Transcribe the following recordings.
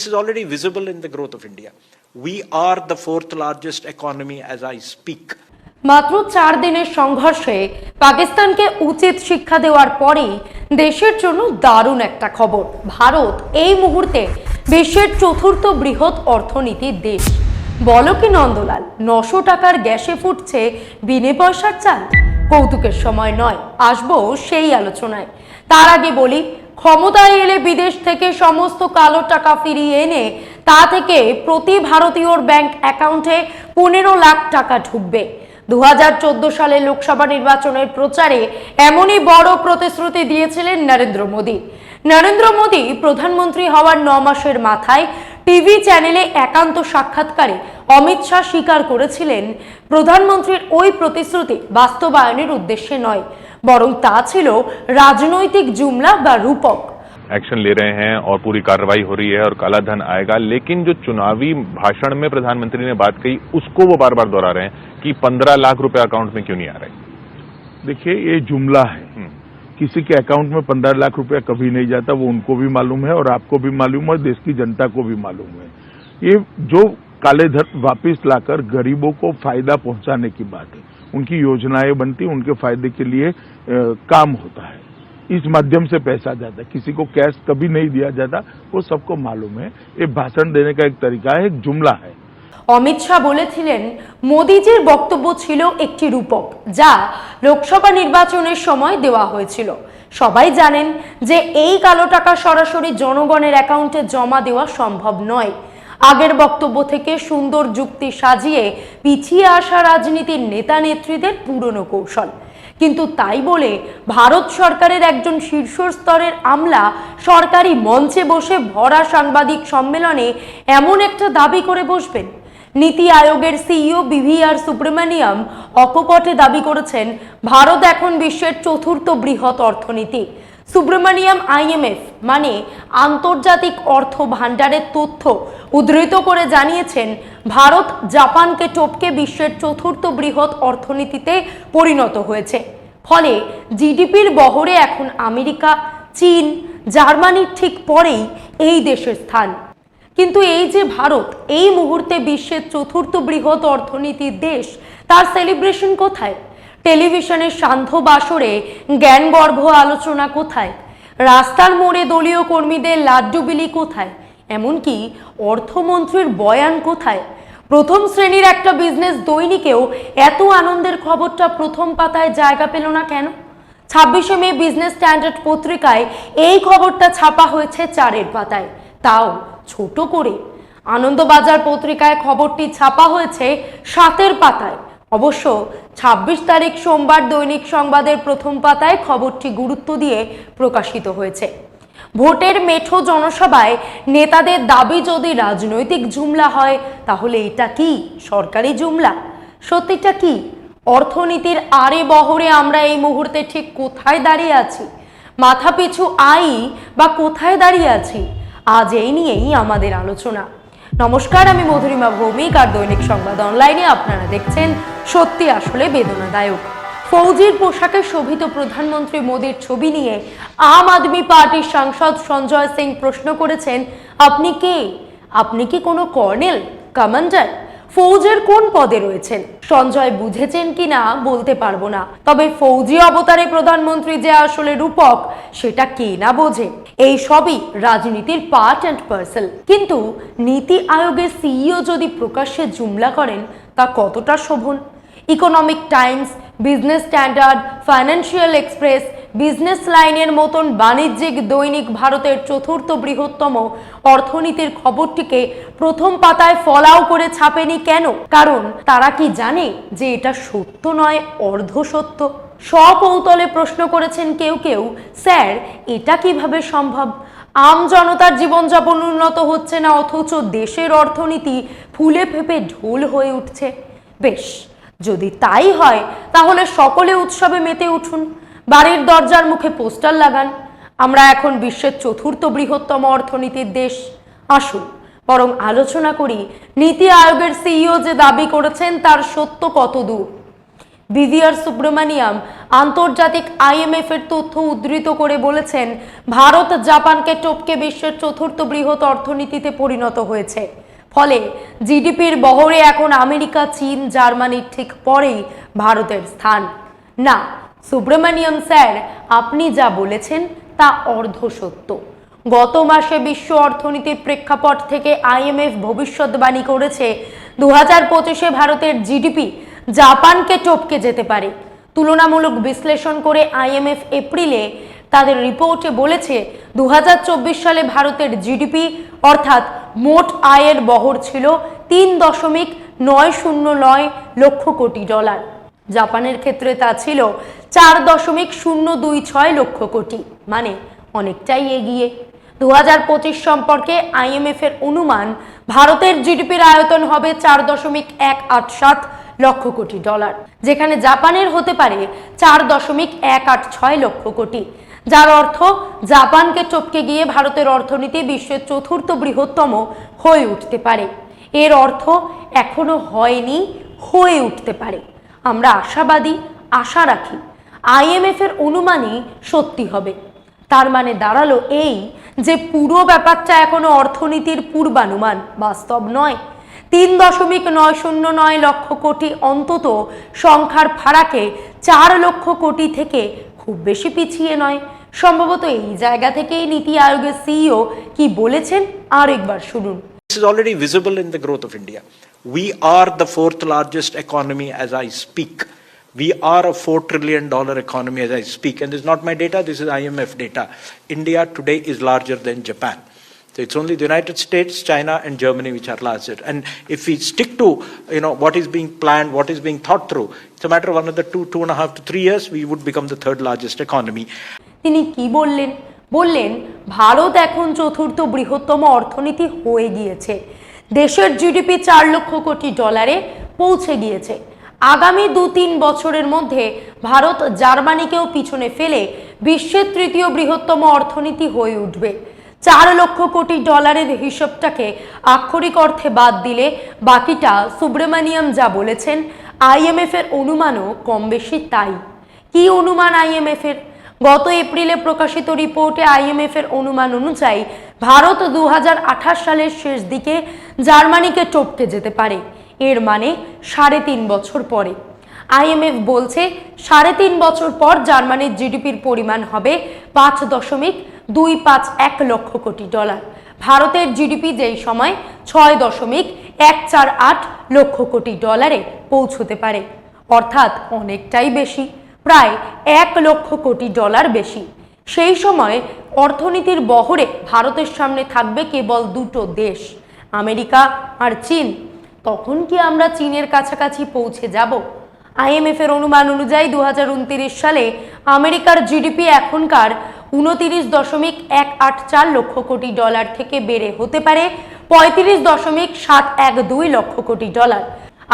This is already visible in the growth of India. We are the fourth largest economy as I speak. মাত্র চার দিনের সংঘর্ষে পাকিস্তানকে উচিত শিক্ষা দেওয়ার পরেই দেশের জন্য দারুণ একটা খবর ভারত এই মুহূর্তে বিশ্বের চতুর্থ বৃহৎ অর্থনীতির দেশ বলো কি নন্দলাল, নশো টাকার গ্যাসে ফুটছে, বিনে পয়সার চাল কৌতুকের সময় নয়, আসব সেই আলোচনায় তার আগে বলি ক্ষমতায় এলে বিদেশ থেকে সমস্ত কালো টাকা ফিরিয়ে এনে তা থেকে প্রতি ভারতীয়র ব্যাংক অ্যাকাউন্টে পনেরো লাখ টাকা ঢুকবে। দু সালে লোকসভা নির্বাচনের প্রচারে এমনই বড় প্রতিশ্রুতি দিয়েছিলেন নরেন্দ্র মোদী। নরেন্দ্র মোদী প্রধানমন্ত্রী হওয়ার ন মাসের মাথায় টিভি চ্যানেলে একান্ত সাক্ষাৎকারে অমিত শাহ স্বীকার করেছিলেন, প্রধানমন্ত্রীর ওই প্রতিশ্রুতি বাস্তবায়নের উদ্দেশ্যে নয় বরং তা ছিল রাজনৈতিক জুমলা বা রূপক एक्शन ले रहे हैं और पूरी कार्रवाई हो रही है और काला धन आएगा लेकिन जो चुनावी भाषण में प्रधानमंत्री ने बात कही उसको वो बार बार दोहरा रहे हैं कि पंद्रह लाख रुपए अकाउंट में क्यों नहीं आ रहे देखिए ये जुमला है हम्म। किसी के अकाउंट में पंद्रह लाख रुपया कभी नहीं जाता वो उनको भी मालूम है और आपको भी मालूम है और देश की जनता को भी मालूम है ये जो काले धन वापिस लाकर गरीबों को फायदा पहुंचाने की बात है उनकी योजनाएं बनती उनके फायदे के लिए अ, काम होता है इस माध्यम से पैसा जाता है किसी को कैश कभी नहीं दिया जाता वो सबको मालूम है ये भाषण देने का एक तरीका है एक जुमला है অমিত শাহ বলেছিলেন মোদিজির বক্তব্য ছিল একটি রূপক যা লোকসভা নির্বাচনের সময় দেওয়া হয়েছিল সবাই জানেন যে এই কালো টাকা সরাসরি জনগণের অ্যাকাউন্টে জমা দেওয়া সম্ভব নয় আগের বক্তব্য থেকে সুন্দর যুক্তি সাজিয়ে পিছিয়ে আসা রাজনীতির নেতা নেত্রীদের পুরনো কৌশল। কিন্তু তাই বলে ভারত সরকারের একজন শীর্ষ স্তরের আমলা সরকারি মঞ্চে বসে ভরা সাংবাদিক সম্মেলনে এমন একটা দাবি করে বসবেন। নীতি আয়োগের সিইও বিভিআর সুব্রমণিয়াম অকপটে দাবি করেছেন, ভারত এখন বিশ্বের চতুর্থ বৃহৎ অর্থনীতি। সুব্রমণিয়াম আইএমএফ মানে আন্তর্জাতিক অর্থ ভাণ্ডারের তথ্য উদ্ধৃত করে জানিয়েছেন, ভারত জাপানকে টপকে বিশ্বের চতুর্থ বৃহৎ অর্থনীতিতে পরিণত হয়েছে। ফলে জিডিপির বহরে এখন আমেরিকা, চীন জার্মানির ঠিক পরেই এই দেশের স্থান। কিন্তু এই যে ভারত, এই মুহূর্তে বিশ্বের চতুর্থ বৃহৎ অর্থনীতির দেশ, তার সেলিব্রেশন কোথায়? টেলিভিশনের সান্ধ্য বাসরে জ্ঞানগর্ভ আলোচনা কোথায়? রাস্তার মোড়ে দলীয় কর্মীদের লাড্ডু বিলি কোথায়? এমনকি অর্থমন্ত্রীর বয়ান কোথায়? প্রথম শ্রেণির একটা বিজনেস দৈনিকেও এত আনন্দের খবরটা প্রথম পাতায় জায়গা পেল না কেন? ছাব্বিশে মে বিজনেস স্ট্যান্ডার্ড পত্রিকায় এই খবরটা ছাপা হয়েছে চারের পাতায়। তাও ছোট করে। আনন্দবাজার পত্রিকায় খবরটি ছাপা হয়েছে সাতের পাতায়। অবশ্য ছাব্বিশ তারিখ সোমবার দৈনিক সংবাদের প্রথম পাতায় খবরটি গুরুত্ব দিয়ে প্রকাশিত হয়েছে। ভোটের মেঠো জনসভায় নেতাদের দাবি যদি রাজনৈতিক জুমলা হয়, তাহলে এটা কি সরকারি জুমলা? সত্যিটা কি? অর্থনীতির আরে বহরে আমরা এই মুহূর্তে ঠিক কোথায় দাঁড়িয়ে আছি? মাথাপিছু আই বা কোথায় দাঁড়িয়ে আছি? আজ এই নিয়েই আমাদের আলোচনা। নমস্কার, আমি মধুরিমা ভৌমিক আর দৈনিক সংবাদ অনলাইনে আপনারা দেখছেন সত্যি আসলে বেদনাদায়ক। ফৌজির পোশাকে শোভিত প্রধানমন্ত্রী মোদীর ছবি নিয়ে আম আদমি পার্টির সাংসদ সঞ্জয় সিং প্রশ্ন করেছেন, আপনি কে? আপনি কি কোনো কর্নেল, কমান্ডার? ফৌজের কোন পদে রয়েছেন? সঞ্জয় বুঝেছেন কি না বলতে পারব না। তবে ফৌজি অবতারে প্রধানমন্ত্রী যে আসলে রূপক, সেটা কে না বোঝে? এই সবই রাজনীতির পার্ট অ্যান্ড পার্সেল কিন্তু নীতি আয়োগের সিইও যদি প্রকাশ্যে জুমলা করেন, তা কতটা Sovan? Economic Times Business Standard Financial Express Business লাইনের মতন বাণিজ্যিক দৈনিক ভারতের চতুর্থ বৃহত্তম অর্থনীতির খবরটিকে প্রথম পাতায় ফলাও করে ছাপেনি কেন? কারণ তারা কি জানে যে এটা সত্য নয় অর্ধ সত্য স্বকৌতলে প্রশ্ন করেছেন কেউ কেউ, স্যার, এটা কীভাবে সম্ভব? আম জনতার জীবনযাপন উন্নত হচ্ছে না, অথচ দেশের অর্থনীতি ফুলে ফেপে ঢোল হয়ে উঠছে। বেশ যদি তাই হয়, তাহলে সকলে উৎসবে মেতে উঠুন। বাড়ির দরজার মুখে পোস্টার লাগান। আমরা এখন বিশ্বের চতুর্থ বৃহত্তম অর্থনীতির দেশ। আসুন, বরং আলোচনা করি, নীতি আয়োগের সিইও যে দাবি করেছেন তার সত্য কত দূর? বিভিআর সুব্রমণিয়াম আন্তর্জাতিক আইএমএফ এর তথ্য উদ্ধৃত করে বলেছেন, ভারত জাপানকে টপকে বিশ্বের চতুর্থ বৃহৎ অর্থনীতিতে পরিণত হয়েছে। ফলে জিডিপির বহরে এখন আমেরিকা, চীন জার্মানির ঠিক পরেই ভারতের স্থান। না, সুব্রমণিয়াম স্যার, আপনি যা বলেছেন তা অর্ধ সত্য গত মাসে বিশ্ব অর্থনীতির প্রেক্ষাপট থেকে আইএমএফ ভবিষ্যৎবাণী করেছে দু হাজার পঁচিশে ভারতের জিডিপি জাপানকে টপকে যেতে পারে। তুলনামূলক বিশ্লেষণ করে আইএমএফ এপ্রিলে তাদের রিপোর্টে বলেছে দু হাজার চব্বিশ সালে ভারতের জিডিপি অর্থাৎ মোট আয়ের বহর ছিল তিন দশমিক নয় শূন্য নয় লক্ষ কোটি ডলার। জাপানের ক্ষেত্রে তা ছিল চার দশমিক শূন্য দুই ছয় লক্ষ কোটি মানে অনেকটাই এগিয়ে। দু হাজার পঁচিশ সম্পর্কে আইএমএফ এর অনুমান, ভারতের জিডিপির আয়তন হবে চার দশমিক এক আট সাত লক্ষ কোটি ডলার, যেখানে জাপানের হতে পারে চার দশমিক এক আট ছয় লক্ষ কোটি। যার অর্থ জাপানকে টপকে গিয়ে ভারতের অর্থনীতি বিশ্বের চতুর্থ বৃহত্তম হয়ে উঠতে পারে। এর অর্থ এখনও হয়নি, হয়ে উঠতে পারে। আমরা আশাবাদী, আশা রাখি, আইএমএফ এর অনুমানই সত্যি হবে। তার মানে দাঁড়াল এই যে পুরো ব্যাপারটা এখনও অর্থনীতির পূর্বানুমান, বাস্তব নয়। তিন দশমিক নয় শূন্য নয় লক্ষ কোটি অন্তত সংখ্যার ফারাকে চার লক্ষ কোটি থেকে খুব বেশি পিছিয়ে নয়। সম্ভবত এই জায়গা থেকেই নীতি আয়োগের সিইও কি বলেছেন আর একবার শুনুন This is already visible in the growth of India. We are the fourth largest economy as I speak. We are a $4 trillion economy as I speak. And this is not my data, this is IMF data. India today is larger than Japan. So it's only the United States, China, and Germany which are larger. And if we stick to you know what is being planned, what is being thought through, it's a matter of another two, two and a half to three years, we would become the third largest economy. তিনি কি বললেন? বললেন, ভারত এখন চতুর্থ বৃহত্তম অর্থনীতি হয়ে গিয়েছে। দেশের জিডিপি চার লক্ষ কোটি ডলারে পৌঁছে গিয়েছে। আগামী দু তিন বছরের মধ্যে ভারত জার্মানিকেও পিছনে ফেলে বিশ্বের তৃতীয় বৃহত্তম অর্থনীতি হয়ে উঠবে। চার লক্ষ কোটি ডলারের হিসেবটাকে আক্ষরিক অর্থে বাদ দিলে বাকিটা সুব্রমণিয়াম যা বলেছেন আইএমএফ এর অনুমানও কম বেশি তাই। কি অনুমান আইএমএফ এর? গত এপ্রিলে প্রকাশিত রিপোর্টে আইএমএফ এর অনুমান অনুযায়ী ভারত দুহাজার আঠাশ সালের শেষ দিকে জার্মানিকে টপকে যেতে পারে। এর মানে সাড়ে তিন বছর পরে। আইএমএফ বলছে, সাড়ে তিন বছর পর জার্মানির জিডিপির পরিমাণ হবে পাঁচ দশমিক দুই পাঁচ এক লক্ষ কোটি ডলার। ভারতের জিডিপি যেই সময় ছয় দশমিক এক চার আট লক্ষ কোটি ডলারে পৌঁছতে পারে। অর্থাৎ অনেকটাই বেশি। প্রায় এক লক্ষ কোটি ডলার বেশি। সেই সময় অর্থনীতির বহরে ভারতের সামনে থাকবে কেবল দুটো দেশ, আমেরিকা আর চীন। তখন কি আমরা চীনের কাছাকাছি পৌঁছে যাব? আইএমএফ এর অনুমান অনুযায়ী দু সালে আমেরিকার জিডিপি এখনকার উনতিরিশ দশমিক এক আট চার লক্ষ কোটি ডলার থেকে বেড়ে হতে পারে পঁয়ত্রিশ দশমিক সাত এক দুই লক্ষ কোটি ডলার।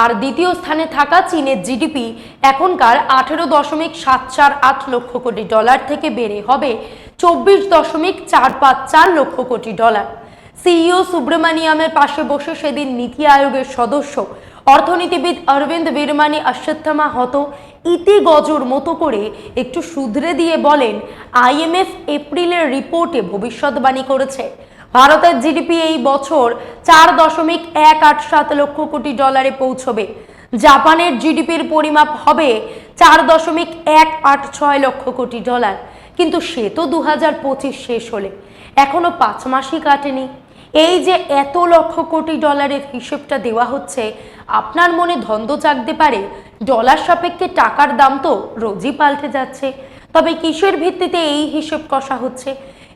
আর দ্বিতীয় স্থানে থাকা চীনের জিডিপি এখনকার আঠেরো দশমিক সাত চার আট লক্ষ কোটি ডলার থেকে বেড়ে হবে চব্বিশ দশমিক চার পাঁচ চার লক্ষ কোটি ডলার। সিইও সুব্রমণিয়ামের পাশে বসে সেদিন নীতি আয়োগের সদস্য অর্থনীতিবিদ অরবিন্দ বীরমানি অশ্বত্থামা হত ইতি গজর মতো করে একটু শুধরে দিয়ে বলেন আইএমএফ এপ্রিলের রিপোর্টে ভবিষ্যৎবাণী করেছে। ভারতের জিডিপি এই বছর চার দশমিক এক আট সাত লক্ষ কোটি ডলারে পৌঁছবে। জাপানের জিডিপির পরিমাপ হবে চার দশমিক এক আট ছয় লক্ষ কোটি ডলার। কিন্তু সে তো দু হাজার পঁচিশ শেষ হলে। এখনও পাঁচ মাসই কাটেনি। এই যে এত লক্ষ কোটি ডলারের হিসেবটা দেওয়া হচ্ছে, আপনার মনে ধন্দ জাগতে পারে? ডলার সাপেক্ষে টাকার দাম তো রোজই পাল্টে যাচ্ছে। তবে কিসের ভিত্তিতে এই হিসেব কষা হচ্ছে?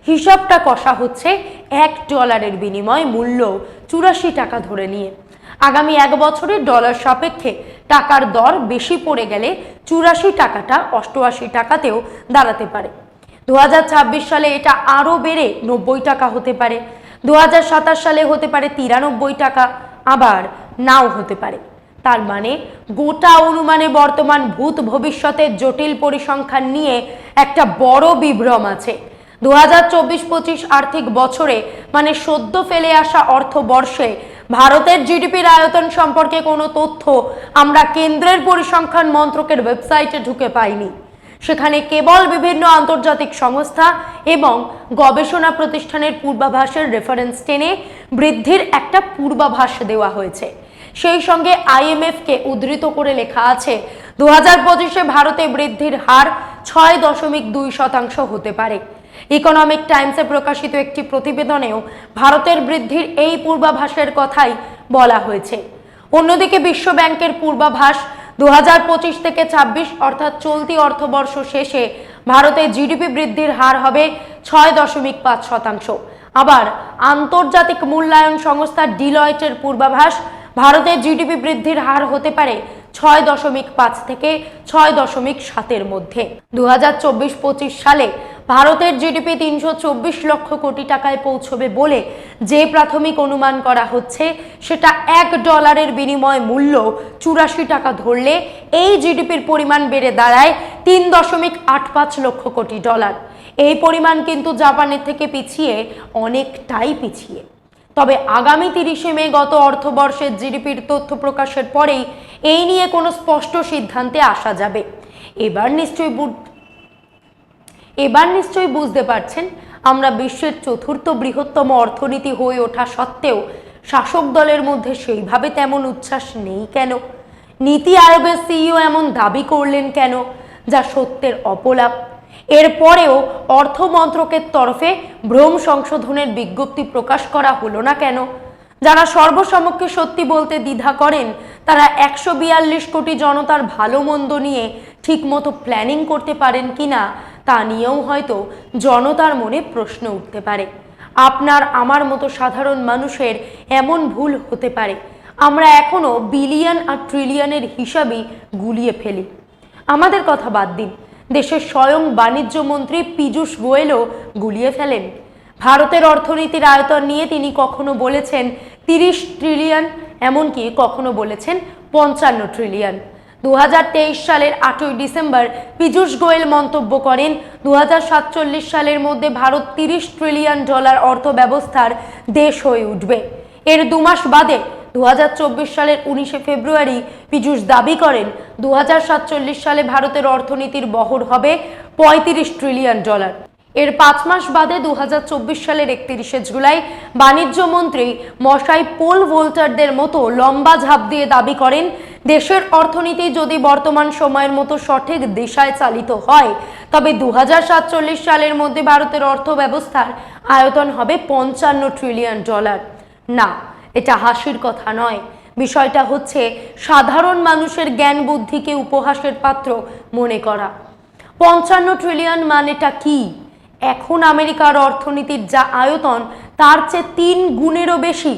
হিসাবটা কষা হচ্ছে এক ডলারের বিনিময় মূল্য চুরাশি টাকা ধরে নিয়ে। আগামী এক বছরে ডলার সাপেক্ষে টাকার দর বেশি পড়ে গেলে চুরাশি টাকাটা অষ্টআশি টাকাতেও দাঁড়াতে পারে। দু হাজার ছাব্বিশ সালে এটা আরও বেড়ে নব্বই টাকা হতে পারে। দু হাজার সাতাশ সালে হতে পারে তিরানব্বই টাকা, আবার নাও হতে পারে। তার মানে গোটা অনুমানে বর্তমান ভূত ভবিষ্যতের জটিল পরিসংখ্যান নিয়ে একটা বড় বিভ্রম আছে। দু চব্বিশ পঁচিশ আর্থিক বছরে মানে সদ্য ফেলে আসা অর্থবর্ষে, ভারতের জিডিপির আয়তন সম্পর্কে কোনো তথ্য আমরা কেন্দ্রের পরিসংখ্যান মন্ত্রকের ওয়েবসাইটে ঢুকে পাইনি। সেখানে কেবল বিভিন্ন আন্তর্জাতিক সংস্থা এবং গবেষণা প্রতিষ্ঠানের পূর্বাভাসের রেফারেন্স টেনে বৃদ্ধির একটা পূর্বাভাস দেওয়া হয়েছে। সেই সঙ্গে আইএমএফকে উদ্ধৃত করে লেখা আছে দু হাজার পঁচিশে ভারতে বৃদ্ধির হার ছয় দশমিক দুই শতাংশ হতে পারে। ইকোনমিক টাইমসে প্রকাশিত একটি প্রতিবেদনেও ভারতের বৃদ্ধির এই পূর্বাভাসের কথাই বলা হয়েছে। অন্যদিকে বিশ্ব ব্যাংকের পূর্বাভাস দু থেকে ২৬ অর্থাৎ চলতি অর্থবর্ষ শেষে ভারতে জিডিপি বৃদ্ধির হার হবে ছয় দশমিক পাঁচ শতাংশ। আবার আন্তর্জাতিক মূল্যায়ন সংস্থা ডিলয়েটের পূর্বাভাস ভারতের জিডিপি বৃদ্ধির হার হতে পারে ছয় দশমিক পাঁচ থেকে ছয় দশমিক সাতের মধ্যে। দু হাজার সালে ভারতের জিডিপি তিনশো চব্বিশ লক্ষ কোটি টাকায় পৌঁছবে বলে যে প্রাথমিক অনুমান করা হচ্ছে, সেটা এক ডলারের বিনিময় মূল্য চুরাশি টাকা ধরলে এই জিডিপির পরিমাণ বেড়ে দাঁড়ায় তিন দশমিক আট পাঁচ লক্ষ কোটি ডলার। এই পরিমাণ কিন্তু জাপানের থেকে পিছিয়ে, অনেকটাই পিছিয়ে। তবে আগামী তিরিশে মে গত অর্থবর্ষের জিডিপির তথ্য প্রকাশের পরেই এই নিয়ে কোনো স্পষ্ট সিদ্ধান্তে আসা যাবে। এবার নিশ্চয়ই এবার নিশ্চয়ই বুঝতে পারছেন, আমরা বিশ্বের চতুর্থ বৃহত্তম অর্থনীতি হয়ে ওঠা সত্ত্বেও শাসক দলের মধ্যে সেইভাবে তেমন উচ্ছ্বাস নেই কেন? নীতি আয়োগের সিইও এমন দাবি করলেন কেন, যা সত্যের অপলাপ? এরপরেও অর্থ মন্ত্রকের তরফে ভ্রম সংশোধনের বিজ্ঞপ্তি প্রকাশ করা হলো না কেন? যারা সর্বসমক্ষে সত্যি বলতে দ্বিধা করেন, তারা একশো বিয়াল্লিশ কোটি জনতার ভালো মন্দ নিয়ে ঠিকমতো প্ল্যানিং করতে পারেন কিনা তা নিয়েও হয়তো জনতার মনে প্রশ্ন উঠতে পারে। আপনার আমার মতো সাধারণ মানুষের এমন ভুল হতে পারে। আমরা এখনও বিলিয়ন আর ট্রিলিয়নের হিসাবই গুলিয়ে ফেলি। আমাদের কথা বাদ দিন। দেশের স্বয়ং বাণিজ্য মন্ত্রী পীযূষ গোয়েলও গুলিয়ে ফেলেন। ভারতের অর্থনীতির আয়তন নিয়ে তিনি কখনো বলেছেন তিরিশ ট্রিলিয়ন, এমনকি কখনো বলেছেন পঞ্চান্ন ট্রিলিয়ন। দু হাজার তেইশ সালের আটই ডিসেম্বর পীযূষ গোয়েল মন্তব্য করেন দু হাজার সাতচল্লিশ সালের মধ্যে ভারত তিরিশ ট্রিলিয়ন ডলার অর্থ ব্যবস্থার দেশ হয়ে উঠবে। এর দু মাস বাদে দু হাজার চব্বিশ সালের উনিশে ফেব্রুয়ারি পীযূষ দাবি করেন দু হাজার সাতচল্লিশ সালে ভারতের অর্থনীতির বহর হবে পঁয়ত্রিশ ট্রিলিয়ন ডলার। এর পাঁচ মাস বাদে দু হাজার চব্বিশ সালের একত্রিশে জুলাই বাণিজ্য মন্ত্রী মশাই পোল ভোল্টারদের মতো লম্বা ঝাঁপ দিয়ে দাবি করেন, দেশের অর্থনীতি যদি বর্তমান সময়ের মতো সঠিক দিশায় চালিত হয়, তবে দু হাজার সাতচল্লিশ সালের মধ্যে ভারতের অর্থ ব্যবস্থার আয়তন হবে পঞ্চান্ন ট্রিলিয়ন ডলার। না, এটা হাসির কথা নয়। বিষয়টা হচ্ছে, সাধারণ মানুষের জ্ঞান বুদ্ধিকে উপহাসের পাত্র মনে করা। পঞ্চান্ন ট্রিলিয়ন মানেটা কি? এখন আমেরিকার অর্থনীতির যা আয়তন, তার চেয়ে তিন গুণেরও বেশি।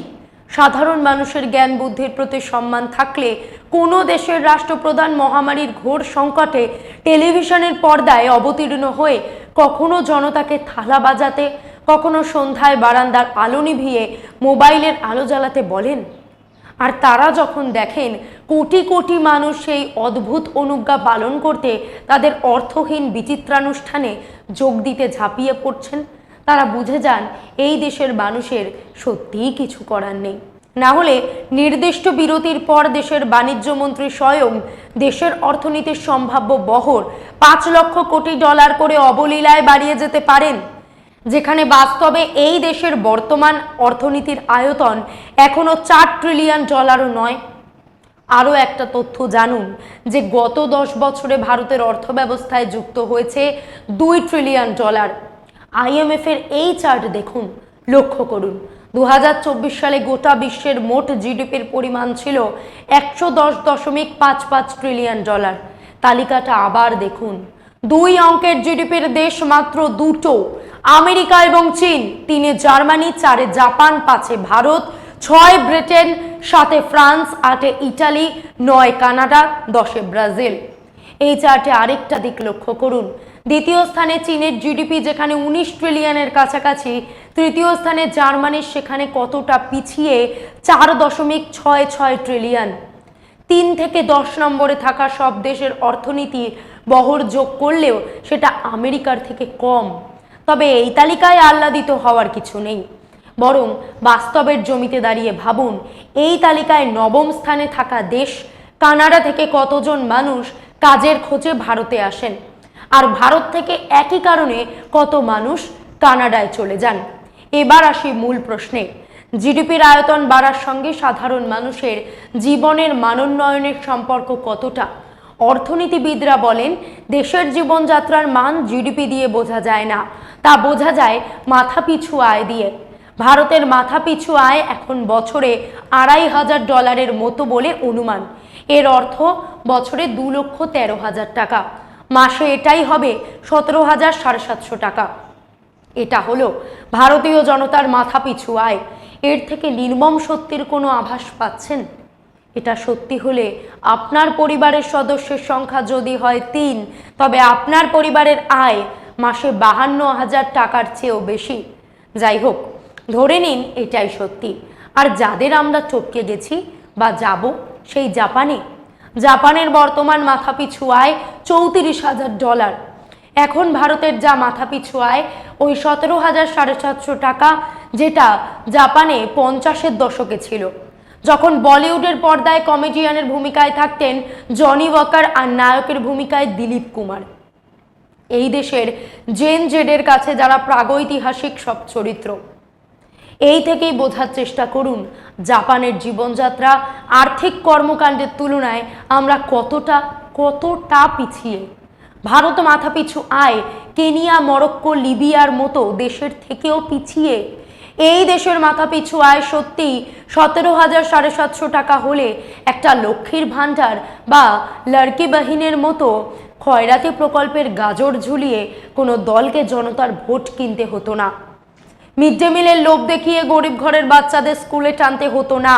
সাধারণ মানুষের জ্ঞান বুদ্ধির প্রতি সম্মান থাকলে কোনো দেশের রাষ্ট্রপ্রধান মহামারীর ঘোর সংকটে টেলিভিশনের পর্দায় অবতীর্ণ হয়ে কখনো জনতাকে থালা বাজাতে, কখনো সন্ধ্যায় বারান্দার আলো নিভিয়ে মোবাইলের আলো জ্বালাতে বলেন। আর তারা যখন দেখেন কোটি কোটি মানুষ সেই অদ্ভুত অনুজ্ঞা পালন করতে তাদের অর্থহীন বিচিত্রানুষ্ঠানে যোগ দিতে ঝাঁপিয়ে পড়ছেন। তারা বুঝে যান, এই দেশের মানুষের সত্যিই কিছু করার নেই। না হলে নির্দিষ্ট বিরতির পর দেশের বাণিজ্য মন্ত্রী স্বয়ং দেশের অর্থনীতির সম্ভাব্য বহর পাঁচ লক্ষ কোটি ডলার করে অবলীলায় বাড়িয়ে যেতে পারেন, যেখানে বাস্তবে এই দেশের বর্তমান অর্থনীতির আয়তন এখনও চার ট্রিলিয়ন ডলারও নয়। আরও একটা তথ্য জানুন যে গত দশ বছরে ভারতের অর্থব্যবস্থায় যুক্ত হয়েছে দুই ট্রিলিয়ন ডলার আইএমএফের এই চার্ট দেখুন, লক্ষ্য করুন। দু হাজার চব্বিশ সালে গোটা বিশ্বের মোট জিডিপির পরিমাণ ছিল একশো দশ দশমিক পাঁচ পাঁচ ট্রিলিয়ন ডলার তালিকাটা আবার দেখুন। দুই অঙ্কের জিডিপির দেশ মাত্র দুটো, আমেরিকা এবং চীন। তিনে জার্মানি, চারে জাপান, পাঁচে ভারত। ছয় ব্রিটেন, সাথে ফ্রান্স, আটে ইটালি, নয় কানাডা, দশে ব্রাজিল। এই চার্টে আরেকটা দিক লক্ষ্য করুন। দ্বিতীয় স্থানে চীনের জিডিপি, যেখানে উনিশ ট্রিলিয়নের কাছাকাছি। তৃতীয় স্থানে জার্মানির সেখানে কতটা পিছিয়ে? চার দশমিক ছয় ছয় ট্রিলিয়ন। তিন থেকে দশ নম্বরে থাকা সব দেশের অর্থনীতি বহর যোগ করলেও সেটা আমেরিকার থেকে কম। তবে এই তালিকায় আহ্লাদিত হওয়ার কিছু নেই। বরং বাস্তবের জমিতে দাঁড়িয়ে ভাবুন, এই তালিকায় নবম স্থানে থাকা দেশ, কানাডা থেকে কতজন মানুষ কাজের খোঁজে ভারতে আসেন? আর ভারত থেকে একই কারণে কত মানুষ কানাডায় চলে যান? এবার আসি মূল প্রশ্নে। জিডিপির আয়তন বাড়ার সঙ্গে সাধারণ মানুষের জীবনের মানোন্নয়নের সম্পর্ক কতটা? অর্থনীতিবিদরা বলেন, দেশের জীবনযাত্রার মান জিডিপি দিয়ে বোঝা যায় না। তা বোঝা যায় মাথাপিছু আয় দিয়ে। ভারতের মাথাপিছু আয় এখন বছরে আড়াই হাজার ডলারের মতো বলে অনুমান। এর অর্থ বছরে দু লক্ষ তেরো হাজার টাকা। মাসে এটাই হবে সতেরো হাজার সাড়ে সাতশো টাকা। এটা হলো ভারতীয় জনতার মাথাপিছু আয়। এর থেকে নির্মম সত্যির কোনো আভাস পাচ্ছেন? এটা সত্যি হলে আপনার পরিবারের সদস্যের সংখ্যা যদি হয় তিন, তবে আপনার পরিবারের আয় মাসে বাহান্ন হাজার টাকার চেয়েও বেশি। যাই হোক ধরে নিন এটাই সত্যি। আর যাদের আমরা চটকে গেছি বা যাব, সেই জাপানে। জাপানের বর্তমান মাথাপিছু আয় চৌত্রিশ হাজার ডলার। এখন ভারতের যা মাথাপিছু আয়, ওই সতেরো হাজার সাড়ে সাতশো টাকা, যেটা জাপানে পঞ্চাশের দশকে ছিল। যখন বলিউডের পর্দায় কমেডিয়ানের ভূমিকায় থাকতেন জনি ওয়াকার আর নায়কের ভূমিকায় দিলীপ কুমার। এই দেশের জেন জেডের কাছে যারা প্রাগৈতিহাসিক সব চরিত্র। এই থেকেই বোঝার চেষ্টা করুন, জাপানের জীবনযাত্রা, আর্থিক কর্মকাণ্ডের তুলনায় আমরা কতটা কতটা পিছিয়ে। ভারত মাথাপিছু আয় কেনিয়া, মরক্কো, লিবিয়ার মতো দেশের থেকেও পিছিয়ে। এই দেশের মাথাপিছু আয় সত্যিই সতেরো হাজার সাড়ে সাতশো টাকা হলে একটা লক্ষ্মীর ভাণ্ডার বা লড়কি বাহিনীর মতো খয়রাতি প্রকল্পের গাজর ঝুলিয়ে কোনো দলকে জনতার ভোট কিনতে হতো না। মিড ডে মিলের লোভ দেখিয়ে গরিব ঘরের বাচ্চাদের স্কুলে টানতে হতো না।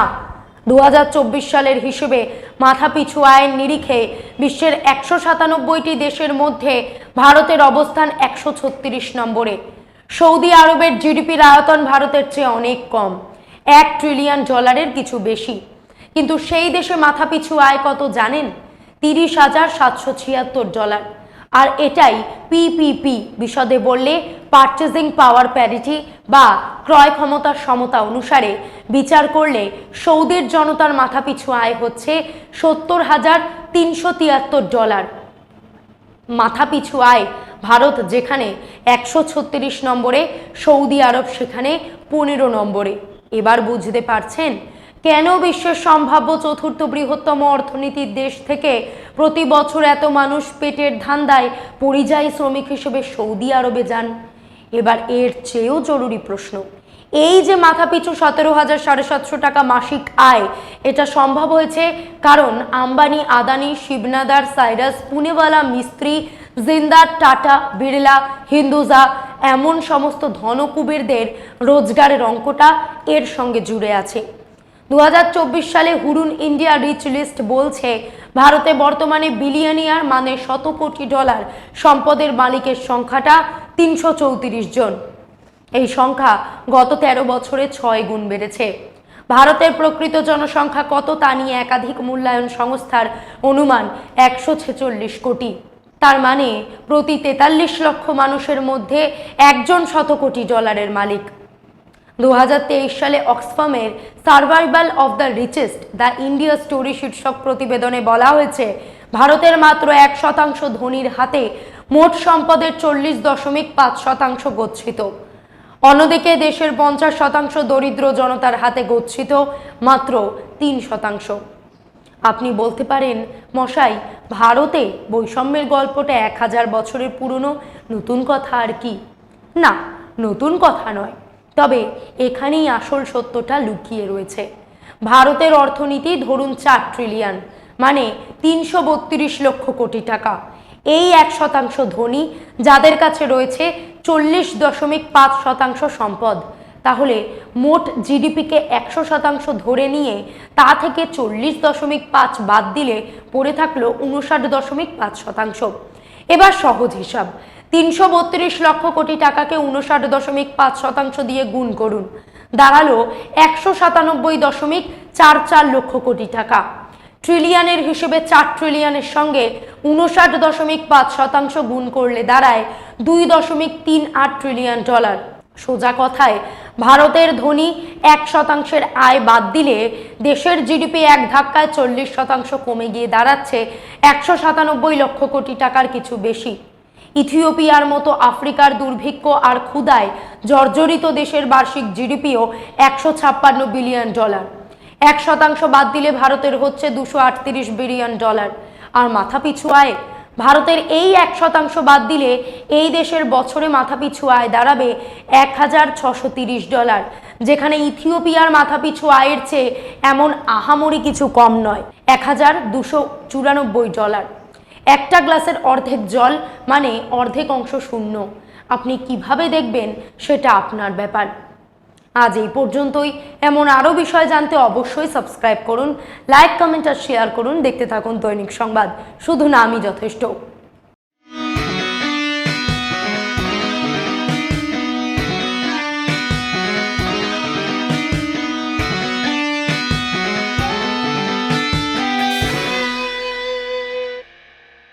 দু হাজার চব্বিশ সালের হিসেবে মাথাপিছু আয়ের নিরিখে বিশ্বের একশো সাতানব্বইটি দেশের মধ্যে ভারতের অবস্থান একশো ছত্রিশ নম্বরে। সৌদি আরবের জিডিপির আয়তন ভারতের চেয়ে অনেক কম, এক ট্রিলিয়ন ডলারের কিছু বেশি। কিন্তু সেই দেশে মাথাপিছু আয় কত জানেন? তিরিশ হাজার সাতশো ছিয়াত্তর ডলার। আর এটাই পিপিপি বিশদে বললে পারচেজিং পাওয়ার প্যারিটি বা ক্রয় ক্ষমতার সমতা অনুসারে বিচার করলে সৌদির জনতার মাথাপিছু আয় হচ্ছে সত্তর হাজার তিনশো তিয়াত্তর ডলার। মাথাপিছু আয় ভারত যেখানে একশো ছত্রিশ নম্বরে, সৌদি আরব সেখানে পনেরো নম্বরে। এবার বুঝতে পারছেন কেন বিশ্বের সম্ভাব্য চতুর্থ বৃহত্তম অর্থনীতির দেশ থেকে প্রতি বছর এত মানুষ পেটের ধান্দায় পরিযায়ী শ্রমিক হিসেবে সৌদি আরবে যান? এবার এর চেয়েও জরুরি প্রশ্ন। এই যে মাথাপিছু সতেরো হাজার সাড়ে সাতশো টাকা মাসিক আয়, এটা সম্ভব হয়েছে কারণ আম্বানি, আদানি, শিবনাদার, সাইরাস, পুনেওয়ালা, মিস্ত্রি, জিন্দার, টাটা, বিড়লা, হিন্দুজা, এমন সমস্ত ধনকুবেরদের রোজগারের অঙ্কটা এর সঙ্গে জুড়ে আছে। দু হাজার চব্বিশ সালে হুরুন ইন্ডিয়া রিচ লিস্ট বলছে ভারতে বর্তমানে বিলিয়নিয়ার মানে শত কোটি ডলার সম্পদের মালিকের সংখ্যাটা তিনশো চৌত্রিশ জন। এই সংখ্যা গত ১৩ বছরে ছয় গুণ বেড়েছে। ভারতের প্রকৃত জনসংখ্যা কত তা নিয়ে একাধিক মূল্যায়ন সংস্থার অনুমান একশো ছেচল্লিশ কোটি। তার মানে প্রতি তেতাল্লিশ লক্ষ মানুষের মধ্যে একজন শত কোটি ডলারের মালিক। দু হাজার তেইশ সালে অক্সফামের survival of the richest, the India story শীর্ষক প্রতিবেদনে বলা হয়েছে, ভারতের মাত্র এক শতাংশ ধনীর হাতে মোট সম্পদের চল্লিশ দশমিক পাঁচ শতাংশ গচ্ছিত। অন্যদিকে দেশের পঞ্চাশ শতাংশ দরিদ্র জনতার হাতে গচ্ছিত মাত্র তিন শতাংশ। আপনি বলতে পারেন, মশাই, ভারতে বৈষম্যের গল্পটা এক হাজার বছরের পুরনো, নতুন কথা আর কি? না, নতুন কথা নয়। তবে এখানেই আসল সত্যটা লুকিয়ে রয়েছে। ভারতের অর্থনীতি ধরুন চার ট্রিলিয়ন মানে তিনশো বত্রিশ লক্ষ কোটি টাকা। এই এক শতাংশ ধনী যাদের কাছে রয়েছে চল্লিশ দশমিক পাঁচ শতাংশ সম্পদ, তাহলে মোট জিডিপিকে একশো শতাংশ ধরে নিয়ে তা থেকে চল্লিশ দশমিক পাঁচ বাদ দিলে পড়ে থাকল উনষাট দশমিক পাঁচ শতাংশ। এবার সহজ হিসাব তিনশো বত্রিশ লক্ষ কোটি টাকাকে উনষাট দশমিক পাঁচ শতাংশ দিয়ে গুণ করুন। দাঁড়াল একশো সাতানব্বই দশমিক চার চার লক্ষ কোটি টাকা। ট্রিলিয়নের হিসেবে চার ট্রিলিয়নের সঙ্গে উনষাট দশমিক পাঁচ শতাংশ গুণ করলে দাঁড়ায় দুই দশমিক তিন আট ট্রিলিয়ন ডলার। সোজা কথায়, ভারতের ধনী এক শতাংশের আয় বাদ দিলে দেশের জিডিপি এক ধাক্কায় চল্লিশ শতাংশ কমে গিয়ে দাঁড়াচ্ছে একশো সাতানব্বই লক্ষ কোটি টাকার কিছু বেশি। ইথিওপিয়ার মতো আফ্রিকার দুর্ভিক্ষ আর ক্ষুদায় জর্জরিত দেশের বার্ষিক জিডিপিও একশো ছাপ্পান্ন বিলিয়ন ডলার। এক শতাংশ বাদ দিলে ভারতের হচ্ছে দুশো আটত্রিশ বিলিয়ন ডলার। আর মাথাপিছু আয় ভারতের এই এক শতাংশ বাদ দিলে এই দেশের বছরে মাথাপিছু আয় দাঁড়াবে এক হাজার ছশো তিরিশ ডলার। যেখানে ইথিওপিয়ার মাথাপিছু আয়ের চেয়ে এমন আহামরি কিছু কম নয় এক হাজার দুশো চুরানব্বই ডলার। একটা গ্লাসের অর্ধেক জল মানে অর্ধেক অংশ শূন্য। আপনি কীভাবে দেখবেন সেটা আপনার ব্যাপার। আজ এই পর্যন্তই। এমন আরও বিষয় জানতে অবশ্যই সাবস্ক্রাইব করুন, লাইক, কমেন্ট আর শেয়ার করুন। দেখতে থাকুন দৈনিক সংবাদ। শুধু না, আমি যথেষ্ট।